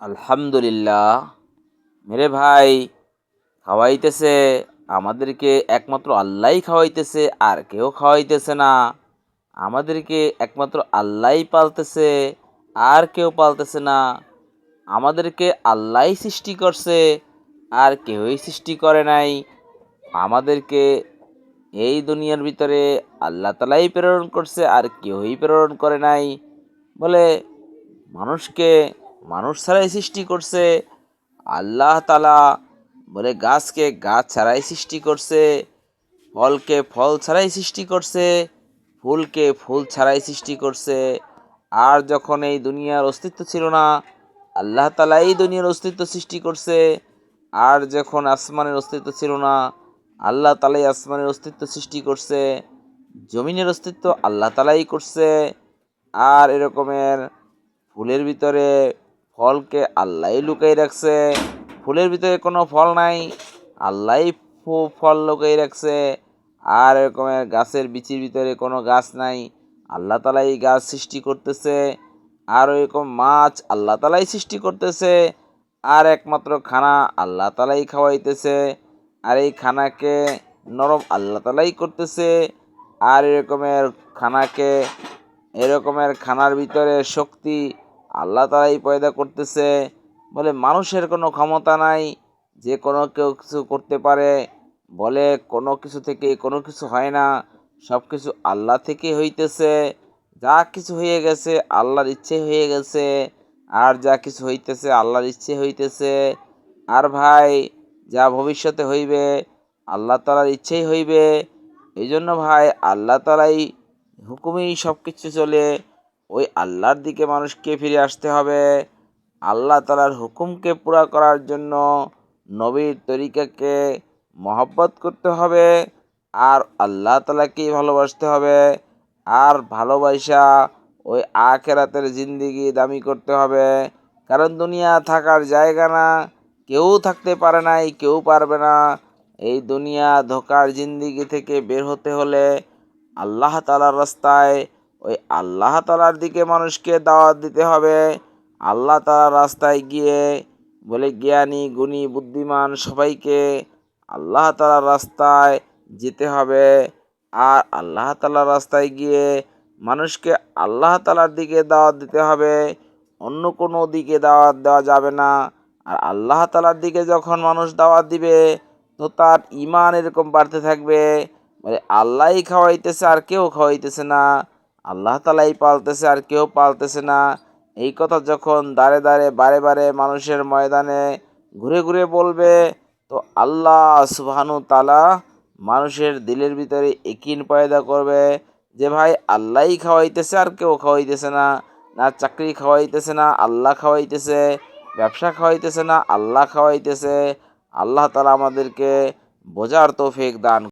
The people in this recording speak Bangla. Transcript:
আলহামদুলিল্লাহ। মেরে ভাই, খাওয়াইতেছে, আমাদেরকে একমাত্র আল্লাহই খাওয়াইতেছে, আর কেউ খাওয়াইতেছে না। আমাদেরকে একমাত্র আল্লাহই পালতেছে, আর কেউ পালতেছে না। আমাদেরকে আল্লাহই সৃষ্টি করছে, আর কেউই সৃষ্টি করে নাই। আমাদেরকে এই দুনিয়ার ভিতরে আল্লাহ তালাই প্রেরণ করছে, আর কেউই প্রেরণ করে নাই। বলে, মানুষকে মানুষ ছাড়াই সৃষ্টি করছে। আল্লাহ তালা বলে, গাছকে গাছ ছাড়াই সৃষ্টি করছে, ফলকে ফল ছাড়াই সৃষ্টি করছে, ফুলকে ফুল ছাড়াই সৃষ্টি করছে। আর যখন এই দুনিয়ার অস্তিত্ব ছিল না, আল্লাহ তালা এই দুনিয়ার অস্তিত্ব সৃষ্টি করছে। আর যখন আসমানের অস্তিত্ব ছিল না, আল্লাহ তালাই আসমানের অস্তিত্ব সৃষ্টি করছে, জমিনের অস্তিত্ব আল্লাহ তালাই করছে। আর এরকমের ফুলের ভিতরে ফলকে আল্লাহ লুকাই রাখছে। ফুলের ভিতরে কোনো ফল নাই আল্লাহ ফল লুকাই রাখছে। আর এরকমের গাছের বিচির ভিতরে কোনো গাছ নাই, আল্লাহ তালাই গাছ সৃষ্টি করতেছে। আর এরকম মাছ আল্লাহ তালাই সৃষ্টি করতেছে। আর একমাত্র খানা আল্লাহ তালাই খাওয়াইতেছে। আর এই খানাকে নরম আল্লাহ তালাই করতেছে। আর এরকমের খানাকে, এরকমের খানার ভিতরে শক্তি আল্লাহ তালাই পয়দা করতেছে, বলে মানুষের কোনো ক্ষমতা নাই, যে কোনো কেউ কিছু করতে পারে, বলে কোনো কিছু থেকে কোনো কিছু হয় না, সব কিছু আল্লাহ থেকে হইতেছে, যা কিছু হয়ে গেছে আল্লাহর ইচ্ছে হয়ে গেছে, আর যা কিছু হইতেছে আল্লাহর ইচ্ছে হইতেছে, আর ভাই যা ভবিষ্যতে হইবে আল্লাহ তালার ইচ্ছেই হইবে এই জন্য ভাই আল্লাহ তালাই হুকুমেই সব কিছু চলে ওই আল্লাহর দিকে মানুষকে ফিরে আসতে হবে। আল্লাহ তালার হুকুমকে পুরা করার জন্য নবীর তরিকাকে মহব্বত করতে হবে আর আল্লাহ তালাকেই ভালোবাসতে হবে। আর ভালোবাসা ওই আখেরাতের জিন্দিগি দামি করতে হবে। কারণ দুনিয়া থাকার জায়গা না, কেউ থাকতে পারে নাই, কেউ পারবে না। এই দুনিয়া ধোকার জিন্দিগি থেকে বের হতে হলে আল্লাহ তালার রাস্তায় ওই আল্লাহ তালার দিকে মানুষকে দাওয়াত দিতে হবে। আল্লাহ তালার রাস্তায় গিয়ে বলে, জ্ঞানী, গুণী, বুদ্ধিমান সবাইকে আল্লাহ তালার রাস্তায় যেতে হবে। আর আল্লাহ তালার রাস্তায় গিয়ে মানুষকে আল্লাহ তালার দিকে দাওয়াত দিতে হবে। অন্য কোনো দিকে দাওয়াত দেওয়া যাবে না। আর আল্লাহ তালার দিকে যখন মানুষ দাওয়াত দিবে, তো তার ইমান এরকম বাড়তে থাকবে। মানে আল্লাহই খাওয়াইতেছে, আর কেউ খাওয়াইতেছে না। আল্লাহ তালাই পালতেছে আর কেউ পালতেছে না। এই কথা যখন দাঁড়ে দাঁড়ে, বারে বারে মানুষের ময়দানে ঘুরে ঘুরে বলবে, তো আল্লাহ সুবাহানু তালা মানুষের দিলের ভিতরে একিন পয়দা করবে যে, ভাই, আল্লাহই খাওয়াইতেছে আর কেউ খাওয়াইতেছে না। না, চাকরি খাওয়াইতেছে না, আল্লাহ খাওয়াইতেছে। ব্যবসা খাওয়াইতেছে না, আল্লাহ খাওয়াইতেছে। আল্লাহ তালা আমাদেরকে বোঝার তৌফিক দান